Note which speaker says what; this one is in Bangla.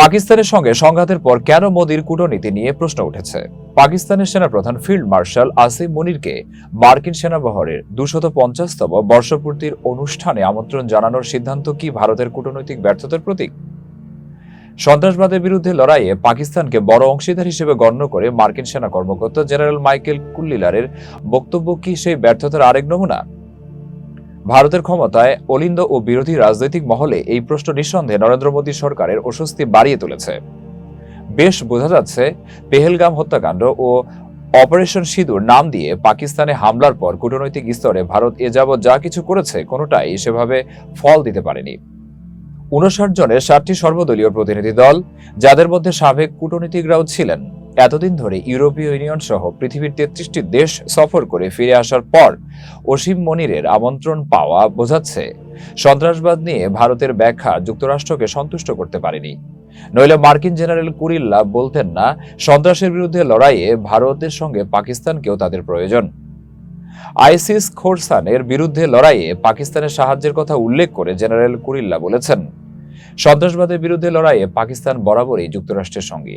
Speaker 1: পাকিস্তানের সঙ্গে সংঘাতের পর কেন মোদির কূটনীতি নিয়ে প্রশ্ন উঠেছে? পাকিস্তানের সেনাপ্রধান ফিল্ড মার্শাল আসিম মুনিরকে মার্কিন সেনাবহরের দুশত পঞ্চাশতম বর্ষপূর্তির অনুষ্ঠানে আমন্ত্রণ জানানোর সিদ্ধান্ত কি ভারতের কূটনৈতিক ব্যর্থতার প্রতীক? সন্ত্রাসবাদের বিরুদ্ধে লড়াইয়ে পাকিস্তানকে বড় অংশীদার হিসেবে গণ্য করে মার্কিন সেনা কর্মকর্তা জেনারেল মাইকেল কুল্লিলারের বক্তব্য কি সেই ব্যর্থতার আরেক নমুনা? ভারতের ক্ষমতায় অলিন্দ ও বিরোধী রাজনৈতিক মহলে এই প্রশ্ন নিঃসন্দেহে নরেন্দ্র মোদী সরকারের অস্বস্তি বাড়িয়ে তুলেছে। বেশ বোঝা যাচ্ছে পেহেলগাম হত্যাকাণ্ড ও অপারেশন সিঁদুর নাম দিয়ে পাকিস্তানে হামলার পর কূটনৈতিক স্তরে ভারত এ যাবৎ যা কিছু করেছে কোনোটাই সেভাবে ফল দিতে পারেনি। উনষাট জনের সাতটি সর্বদলীয় প্রতিনিধি দল, যাদের মধ্যে সাবেক কূটনীতিকরাও ছিলেন। এতদিন ধরে ইউরোপীয় ইউনিয়ন সহ পৃথিবীর তেত্রিশটি দেশ সফর করে ফিরে আসার পর অসীম মনিরের আমন্ত্রণ পাওয়া বোঝাচ্ছে, সন্ত্রাসবাদ নিয়ে ভারতের ব্যাখ্যা যুক্তরাষ্ট্রকে সন্তুষ্ট করতে পারেনি। নইলে মার্কিন জেনারেল কুরিল্লা বলতেন না, সন্ত্রাসের বিরুদ্ধে লড়াইয়ে ভারতের সঙ্গে পাকিস্তানকেও তাদের প্রয়োজন। আইসিস খোরসানের বিরুদ্ধে লড়াইয়ে পাকিস্তানের সাহায্যের কথা উল্লেখ করে জেনারেল কুরিল্লা বলেছেন, সন্ত্রাসবাদের বিরুদ্ধে লড়াইয়ে পাকিস্তান বরাবরই যুক্তরাষ্ট্রের সঙ্গে।